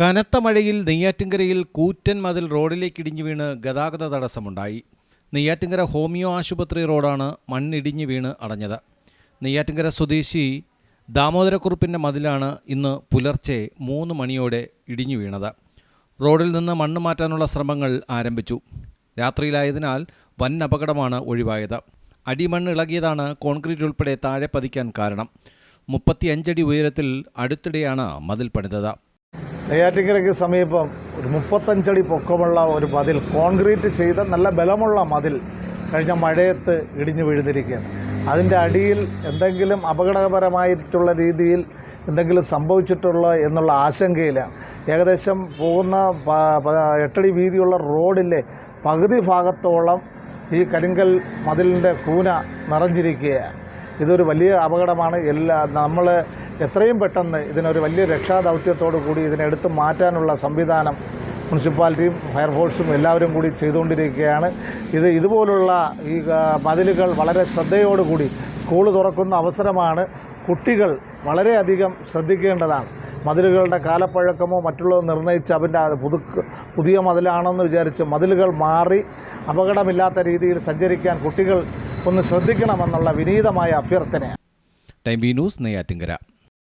കനത്ത മഴയിൽ നെയ്യാറ്റിൻകരയിൽ കൂറ്റൻ മതിൽ റോഡിലേക്ക് ഇടിഞ്ഞു വീണ് ഗതാഗത തടസ്സമുണ്ടായി. നെയ്യാറ്റിൻകര ഹോമിയോ ആശുപത്രി റോഡാണ് മണ്ണിടിഞ്ഞു വീണ് അടഞ്ഞത്. നെയ്യാറ്റിൻകര സ്വദേശി ദാമോദരക്കുറുപ്പിന്റെ മതിലാണ് ഇന്ന് പുലർച്ചെ മൂന്ന് മണിയോടെ ഇടിഞ്ഞു വീണത്. റോഡിൽ നിന്ന് മണ്ണ് മാറ്റാനുള്ള ശ്രമങ്ങൾ ആരംഭിച്ചു. രാത്രിയിലായതിനാൽ വൻ അപകടമാണ് ഒഴിവായത്. അടിമണ്ണ് ഇളകിയതാണ് കോൺക്രീറ്റ് ഉൾപ്പെടെ താഴെ പതിക്കാൻ കാരണം. മുപ്പത്തിയഞ്ചടി ഉയരത്തിൽ അടുത്തിടെയാണ് മതിൽ പണിതത്. നെയ്യാറ്റിൻകരയ്ക്ക് സമീപം ഒരു മുപ്പത്തഞ്ചടി പൊക്കമുള്ള ഒരു മതിൽ കോൺക്രീറ്റ് ചെയ്ത നല്ല ബലമുള്ള മതിൽ കഴിഞ്ഞ മഴയത്ത് ഇടിഞ്ഞു വീഴുന്നിരിക്കുകയാണ്. അതിന്റെ അടിയിൽ എന്തെങ്കിലും അപകടകരമായിട്ടുള്ള രീതിയിൽ എന്തെങ്കിലും സംഭവിച്ചിട്ടുള്ള എന്നുള്ള ആശങ്കയിലാണ്. ഏകദേശം പോകുന്ന എട്ടടി വീതിയുള്ള റോഡിലെ പകുതി ഭാഗത്തോളം ഈ കരിങ്കൽ മതിലിന്റെ കൂന നിറഞ്ഞിരിക്കുകയാണ്. ഇതൊരു വലിയ അപകടമാണ്. എല്ലാ നമ്മൾ എത്രയും പെട്ടെന്ന് ഇതിനൊരു വലിയ രക്ഷാദൗത്യത്തോടു കൂടി ഇതിനെടുത്ത് മാറ്റാനുള്ള സംവിധാനം മുനിസിപ്പാലിറ്റിയും ഫയർഫോഴ്സും എല്ലാവരും കൂടി ചെയ്തുകൊണ്ടിരിക്കുകയാണ്. ഇത് ഇതുപോലുള്ള ഈ മതിലുകൾ വളരെ ശ്രദ്ധയോടുകൂടി സ്കൂൾ തുറക്കുന്ന അവസരമാണ് കുട്ടികൾ വളരെയധികം ശ്രദ്ധിക്കേണ്ടതാണ്. മതിലുകളുടെ കാലപ്പഴക്കമോ മറ്റുള്ളവ നിർണയിച്ച് അവന്റെ പുതു പുതിയ മതിലാണെന്ന് വിചാരിച്ച് മതിലുകൾ മാറി അപകടമില്ലാത്ത രീതിയിൽ സഞ്ചരിക്കാൻ കുട്ടികൾ ഒന്ന് ശ്രദ്ധിക്കണമെന്നുള്ള വിനീതമായ അഭ്യർത്ഥനയാണ്. Time B news Neyyattinkara